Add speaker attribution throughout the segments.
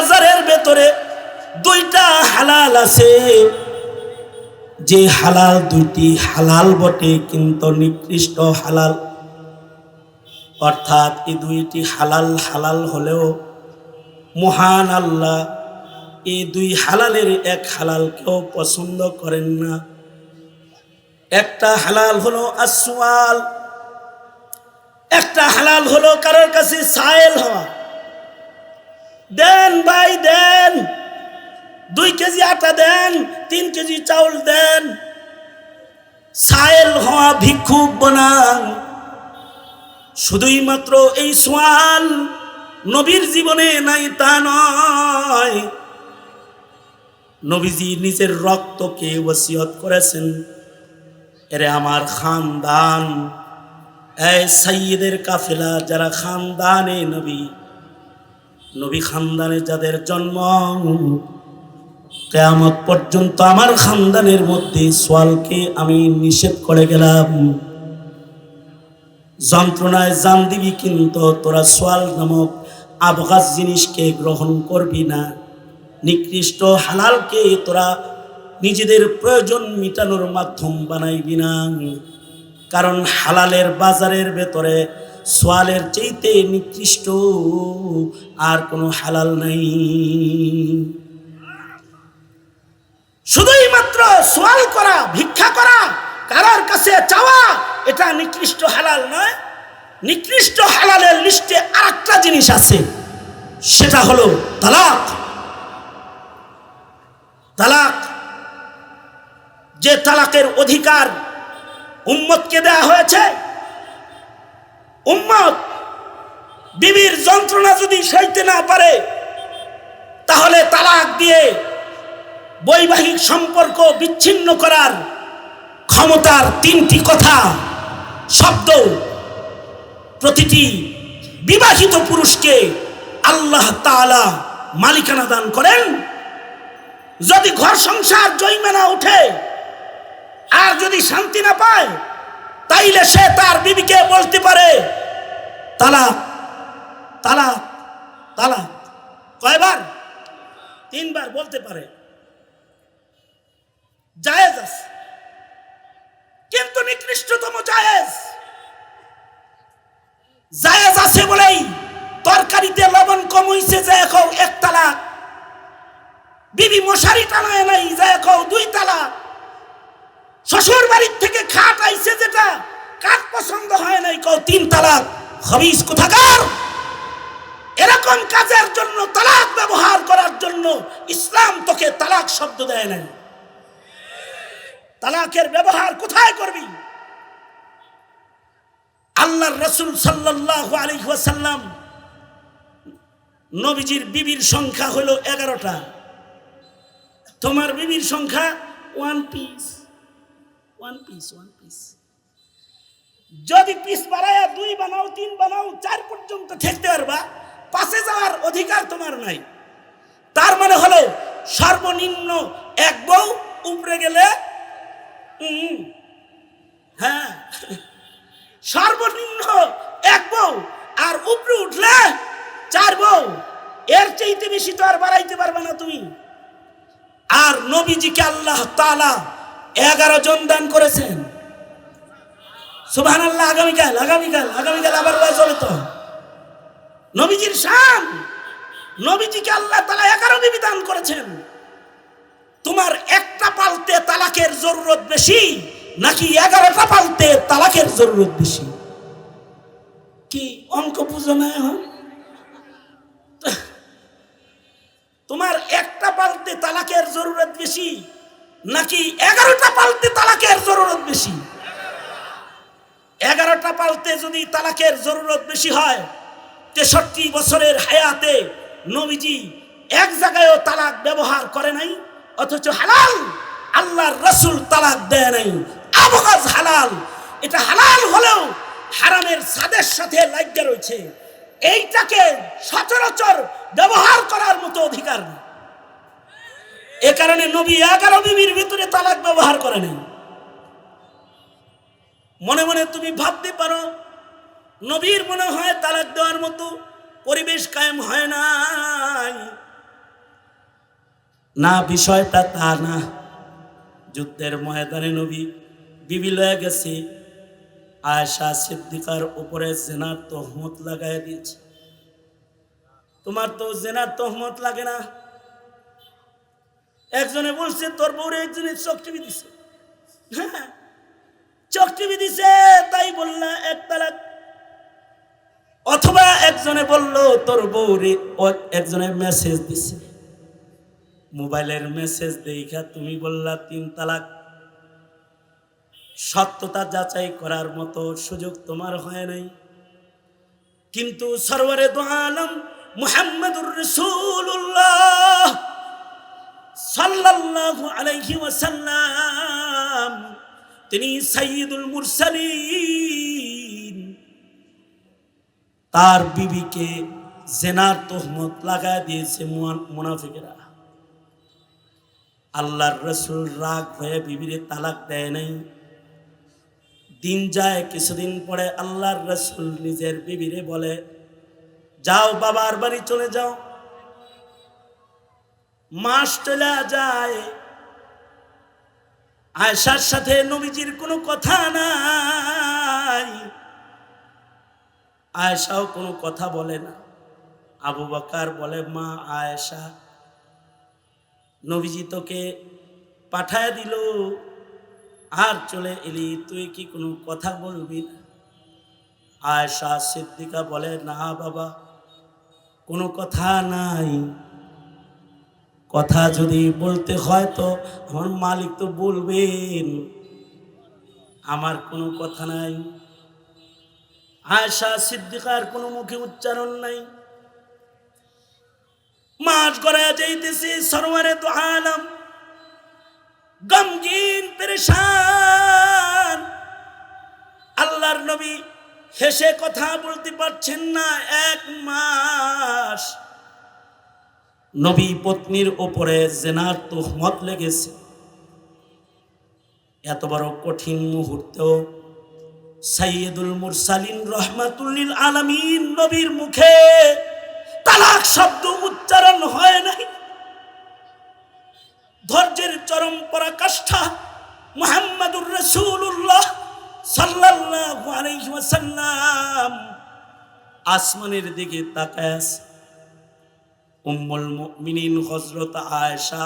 Speaker 1: বাজারের ভেতরে দুইটা হালাল আছে। যে হালাল দুইটি হালাল বটে, কিন্তু নিকৃষ্ট হালাল। অর্থাৎ এই দুইটি হালাল হালাল হলেও মহান আল্লাহ এই দুই হালালের এক হালাল কেউ পছন্দ করেন না। একটা হালাল হলো আসওয়াল, একটা হালাল হলো কারোর কাছে সায়েল হওয়া। দেন ভাই, দেন। দুই কেজি আটা দেন, তিন কেজি চাউল দেন। সায়েল হওয়া ভিক্ষুক বানান। শুধুই মাত্র এই সোয়াল নবীর জীবনে নাই, তা নয়। নবীজি নিজের রক্তকে ওসিয়ত করেছেন। এরে আমার খানদান। এ সাইয়েদের কাফেলা, যারা খানদানে নবী নবী খানদানে যাদের জন্ম, কেয়ামত পর্যন্ত আমার খানদানের মধ্যে সোয়ালকে আমি নিষেধ করে গেলাম। যন্ত্রণায় জান দিবি কিন্তু তোরা সোয়াল নামক আবগাজ জিনিসকে গ্রহণ করবি না। নিকৃষ্ট হালালকে তোরা নিজেদের প্রয়োজন মিটানোর মাধ্যম বানাইবি না। কারণ হালালের বাজারের ভেতরে সোয়ালের চাইতে নিকৃষ্ট, আর কোনো হালাল নাই। শুধুই মাত্র সোয়াল করা, ভিক্ষা করা, কারোর কাছে চাওয়া, এটা নিকৃষ্ট হালাল নয়। নিকৃষ্ট হালালের লিস্টে আরেকটা জিনিস আছে, সেটা হলো তালাক। তালাক, যে তালাকের অধিকার উম্মতকে দেয়া হয়েছে উম্মত, বিবির যন্ত্রণা যদি সইতে না পারে, তাহলে তালাক দিয়ে বৈবাহিক সম্পর্ক বিচ্ছিন্ন করার ক্ষমতার তিনটি কথা, শব্দ, প্রতিটি বিবাহিত পুরুষকে আল্লাহ তাআলা মালিকানা দান করেন। যদি ঘর সংসার জৈমেনা উঠে আর যদি শান্তি না পায় তাইলে সে তার বিবিকে বলতে পারে। তালাক তালাক তালাক। কয়বার? তিনবার বলতে পারে। জায়েজ আছে। কিন্তু নিকৃষ্টতম জায়েজ। জায়েজ আছে বলেই তরকারিতে লবণ কম হইছে যে এখন এক তালাক। বিবি মশারি টানায় নাই যে এখন দুই তালাক। শ্বশুর কাঠ পছন্দ হয় নাই? কও, তিন তালাক। হবিস কোথাকার? এরকম কাজের জন্য, তালাক ব্যবহার করার জন্য ইসলাম তোকে তালাক শব্দ দেয় নাই। তালাকের ব্যবহার কোথায় করবি? আল্লাহর রসুল আলাইহি ওয়াসাল্লাম নবীজির বিবির সংখ্যা হলো এগারোটা। তোমার বিবির সংখ্যা one piece one piece one piece যদি পিস বাড়ায় দুই বানাও, তিন বানাও, চার পর্যন্ত ঠেকতে পারবা, পাশে যাওয়ার অধিকার তোমার নাই। তার মানে হলো সর্বনিম্ন এক বউ উপরে গেলে হ্যাঁ সর্বনিম্ন এক বউ আর উপরে উঠলে চার বউ। এর চাইতে বেশি তো আর বাড়াইতে পারবে না তুমি। আর নবীজিকে আল্লাহ তালা এগারো জন দান করেছেন। সুবহান আল্লাহ আগামীকাল আগামীকাল আগামীকাল আবার ওয়াজ হবে তো। নবীজির শান, নবীজিকে আল্লাহ তাআলা এগারো বিবি করেছেন। তোমার একটা পালতে তালাকের জরুরত বেশি, নাকি এগারোটা পালতে তালাকের জরুরত বেশি? কি অঙ্ক পুজো না এখন? তোমার একটা পালতে তালাকের জরুরত বেশি, নাকি এগারোটা পালতে তালাকের জরুরত বেশি? এগারোটা পালতে যদি তালাকের জরুরত বেশি হয়, তেষট্টি বছরের হায়াতে নবীজি এক জায়গায়ও তালাক ব্যবহার করে নাই, অথচ হালাল, আল্লাহর রসুল তালাক দেয় নাই। আবহাজ হালাল, এটা হালাল হলেও হারামের সাদের সাথে লাগিয়ে রয়েছে। এইটাকে সচরাচর ব্যবহার করার মতো অধিকার নেই। এ কারণে নবী এগারো বিবির ভিতরে তালাক ব্যবহার করে নাই। মনে মনে তুমি ভাবতে পারো, নবীর মনে হয় তালাক দেওয়ার মতো পরিবেশ কায়েম হয় নাই। না, বিষয়টা তা না। যুদ্ধের ময়দানে নবী বিবি লয়ে গেছে। আয়সা সিদ্দিকার উপরে জেনার তহমত লাগাই দিয়েছে। তোমার তো জেনার তহমত লাগে না। একজনে বলছে, তোর বউরে একজনের চোখ দিছে। হ্যাঁ চোখ টিভি দিছে, তাই বললা, এক তালাক। অথবা একজনে বলল, তোর বউরে একজনে মেসেজ দিছে। মোবাইলের মেসেজ দেখা তুমি বললা, তিন তালাক। সত্যতা যাচাই করার মতো সুযোগ তোমার হয় নাই। কিন্তু সরওয়ারে দো আলম মুহাম্মদুর রাসূলুল্লাহ সাল্লাল্লাহু আলাইহি ওয়াসাল্লাম তিনি সাইয়্যিদুল মুরসালিন। তার বিবিকে জেনার তহমত লাগায় দিয়েছে মুনাফিকেরা। আল্লাহর রসুল রাগ হয়ে বিবিরে তালাক দেয় নাই। দিন যায়, কিছুদিন পরে আল্লাহর রসুল নিজের বিবিরে বলে, যাও বাবার বাড়ি চলে যাও। মাস চলে যায় আয়সার সাথে নবীজির কোনো কথা নাই। আয়েশাও কোনো কথা বলে না। আবু বকার বলে, মা আয়েশা নবীজি তোকে পাঠায় দিল, আর চলে এলি, তুই কি কোনো কথা বলবি না? আয়েশা সিদ্দিকা বলে, না বাবা, কোনো কথা নাই। কথা যদি বলতে হয় তো আমার মালিক তো বলবেন। আমার কোনো কথা নাই। আয়সা সিদ্দিকার কোনো মুখে উচ্চারণ নাই। মাছ গড়ায় যাইতেছে সরোয়ারে তো আলম। গমগিন পেরেশান। আল্লাহর নবী হেসে কথা বলতে পারছেন না। এক মাস নবী পত্নীর ওপরে জেনার তোহমত লেগেছে এত বড় কঠিন মুহূর্তেও সাইয়দুল মুরসালিন রহমাতুল্লিল আলামিন নবীর মুখে তালাক শব্দ উচ্চারণ হয় নাই ধৈর্যের চরম পরাকাষ্ঠা মুহাম্মাদুর আলাইহি ওয়াসাল্লাম আসমানের দিকে তাকায় আছে। উম্মুল মুমিনিন হযরত আয়েশা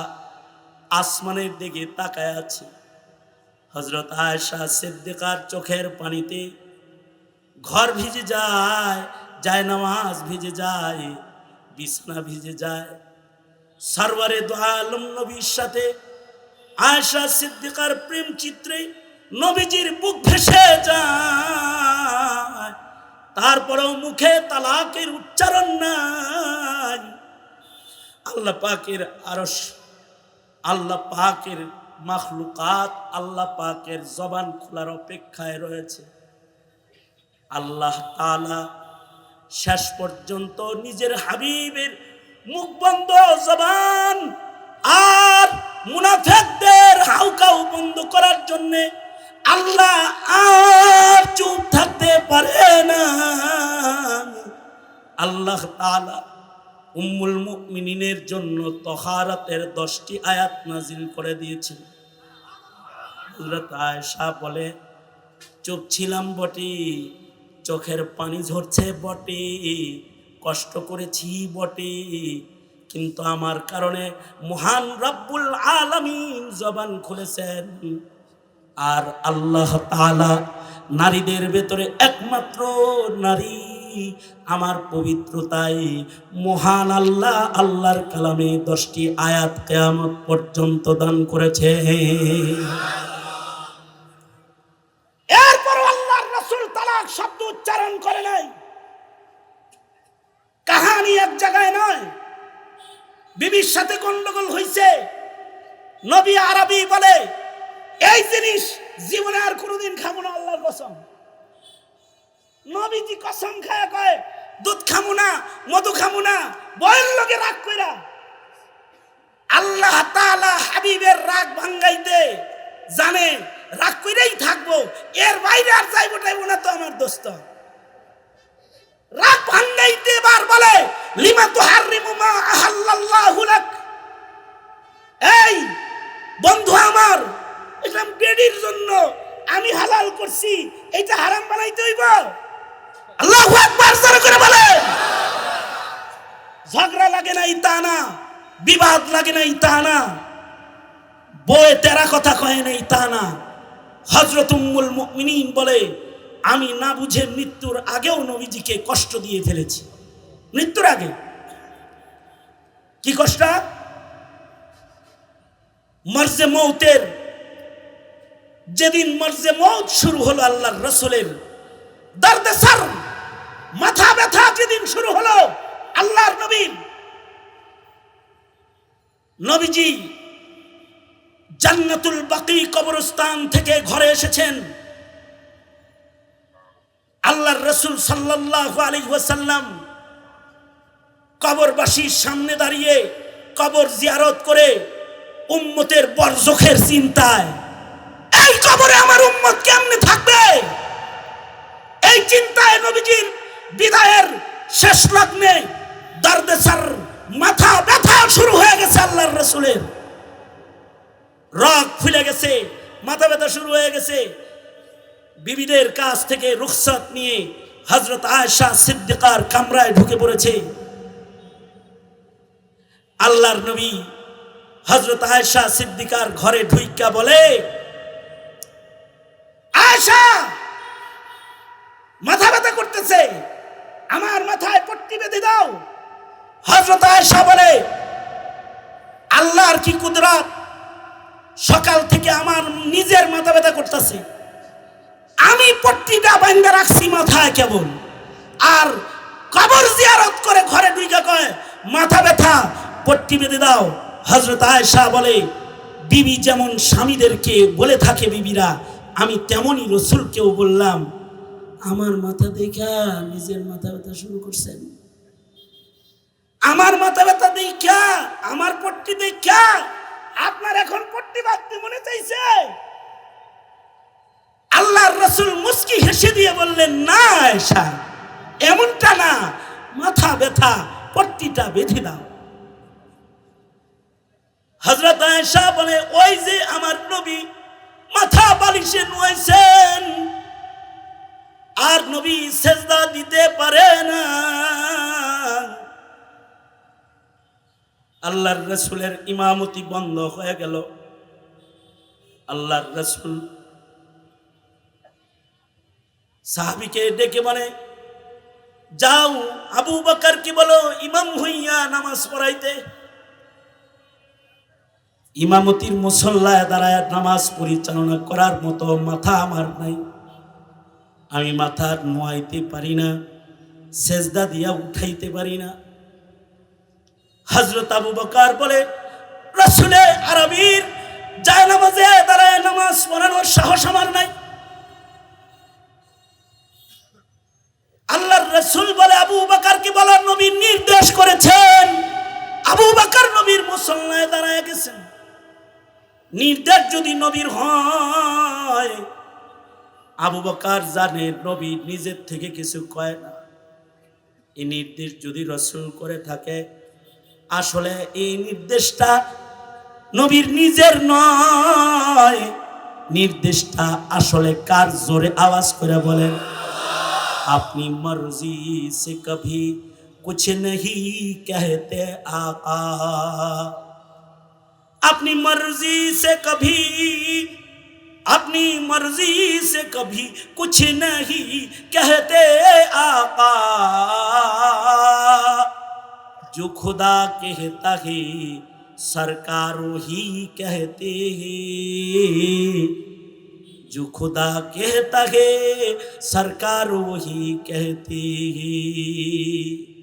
Speaker 1: আসমানের দিকে তাকায় আছে। হজরত আয়েশা সিদ্দিকার চোখের পানিতে ঘর ভিজে যায় যায় নামাজ ভিজে যায়, বিছানা ভিজে যায়। সরওয়ারে দো আলম নবীর সাথে আয়েশা সিদ্দিকার প্রেম চিত্রে নবীজির বুক ভেসে যায়। তারপরেও মুখে তালাকের উচ্চারণ নাই। আল্লাহ পাকের আরশ, আল্লাহ পাকের মাখলুকাত, আল্লাহ পাকের জবান খোলার অপেক্ষায় রয়েছে। আল্লাহ তালা শেষ পর্যন্ত নিজের হাবিবের মুখ বন্ধ জবান আর মুনাফেকদের হাউকাউ বন্ধ করার জন্যে আল্লাহ আর চুপ থাকতে পারে না। আল্লাহ তালা উম্মুল মুমিনিনের জন্য তহারাতের দশটি আয়াত নাজিল করে হযরত আয়েশা বলে, চুপ ছিলাম বটে, চোখের পানি ঝরছে বটে, কষ্ট করেছি বটে, কিন্তু আমার কারণে মহান রব্বুল আলামিন জবান খুলেছেন। আর আল্লাহ তাআলা নারীদের ভেতরে একমাত্র নারী আমার পবিত্রতাই মহান আল্লাহ, আল্লাহর কালামে দশটি আয়াত কেয়ামত পর্যন্ত দান করেছে। এরপর আল্লাহর রাসূল তালাক শব্দ উচ্চারণ করে নাই। কাহানি এক জায়গায় নয়। বিবির সাথে গন্ডগোল হইছে। নবী আরবি বলে, এই জিনিস জীবনে আর কোনোদিন খাব না আল্লাহর কসম। নবীজি কসম খায়া কয়, দুধ খামু না, মধু খামু না বয়ের লগে রাগ কইরা। আল্লাহ তাআলা হাবিবের রাগ ভাঙ্গাইতে জানে, রাগ কইরাই থাকব, এর বাইরে আর যাইবো টাইবো না তো আমার দোস্ত। রাগ ভাঙ্গাইতে বার বলে, লিমা তুহারিমু মা আহাল্লাল্লাহু লাক। এই, বন্ধু আমার ইসলাম গ্রেডির জন্য আমি হালাল করছি এটা হারাম বানাইতে হইব? ঝগড়া লাগে না তা না, বিবাদ লাগে না তা না বয়ে তেরা কথা কয় নাই তা না। হজরত উম্মুল মুমিনিন বলে, আমি না বুঝে মৃত্যুর আগেও নবীজিকে কষ্ট দিয়ে ফেলেছি। মৃত্যুর আগে? কি কষ্ট? মর্জে মৌতের যেদিন মর্জে মৌত শুরু হলো আল্লাহর রসুলের, দর্দে সার মাথা ব্যথা যেদিন শুরু হলো আল্লাহর নবীন নবীজি জান্নাতুল বাকি কবরস্থান থেকে ঘরে এসেছেন। আল্লাহর রসুল সাল্লাল্লাহু আলাইহি ওয়াসাল্লাম কবরবাসীর সামনে দাঁড়িয়ে কবর জিয়ারত করে উম্মতের বরজখের চিন্তায়, এই কবরে আমার উম্মত কেমনে থাকবে? এই চিন্তায় নবীজির বিদায়ের শেষ লগ্নে দর্দেশার মাথা ব্যথা শুরু হয়ে গেছে আল্লাহর রসুলের। রগ ফুলে গেছে, মাথা ব্যথা শুরু হয়ে গেছে। বিবিদের কাছ থেকে রুখসত নিয়ে হজরত আয়েশা সিদ্দিকার কামরায় ঢুকে পড়েছে। আল্লাহর নবী হজরত আয়েশা সিদ্দিকার ঘরে ঢুইকা বলে, আয়েশা, মাথা ব্যথা করতেছে। আমার মাথায় পট্টি বেঁধে দাও। হজরত আয়েশা বলে, আল্লাহর কি কুদরাত? সকাল থেকে আমার নিজের মাথা ব্যথা করতেছে। আমি পট্টিটা বান্ধা রাখছি, মাথায় কেবল। আর কবর জিয়ারত করে ঘরে ঢুকে কয়, মাথা ব্যথা, পট্টি বেঁধে দাও। হজরত আয়েশা বলে, বিবি যেমন স্বামীদেরকে বলে থাকে বিবিরা, আমি তেমনই রসুলকেও বললাম, আমার মাথা দেখা নিজের মাথা ব্যথা শুরু করছেন। আমার মাথা ব্যথা দেখা আমার পট্টি দেখা আপনার এখন পট্টি বাঁধতে মনে চাইছে? আল্লাহর রসুল মুস্কি হেসে দিয়ে বললেন, না এসা এমনটা না মাথা ব্যথা পট্টিটা বেঁধে দাও। হজরত আয়েশা বলে, ওই যে আমার নবী, মাথা বালিশে নুয়েছেন আর নবী সেজদা দিতে পারে না। আল্লাহর রসুলের ইমামতি বন্ধ হয়ে গেল। আল্লাহর রসুল সাহাবিকে ডেকে বলে, যাও, আবু বকর কি বলো, ইমাম হইয়া নামাজ পড়াইতে। ইমামতির মুসল্লায় দাঁড়ায় নামাজ পরিচালনা করার মতো মাথা আমার নাই। আমি মাথা নোয়াইতে পারি না, সেজদা দিয়া উঠাইতে পারি না। হজরত আবু বকার বলে, রসুলে আরবির যায় নামাজে দাঁড়ায় নামাজ পড়ানোর সাহস আমার নাই। আল্লাহর রসুল বলে, আবু বাকারকে বলার নবীর নির্দেশ করেছেন। আবু বাকার নবীর মুসল্লায় দাঁড়ায় গেছেন। নির্দেশ যদি নবীর হয়, আবু বকার জানে নবী নিজের থেকে কিছু কয় না। এই নির্দেশ যদি রসুল করে থাকে আসলে এই নির্দেশটা নবীর নিজের নয় নির্দেশটা আসলে কার জোরে আওয়াজ করে বলেন अपनी मर्जी से कभी कुछ नहीं कहते आका अपनी मर्जी से कभी अपनी मर्जी से कभी कुछ नहीं कहते आका जो खुदा कहता है, सरकारों ही कहते हैं। जो खुदा कहता है, सरकारों ही कहती है।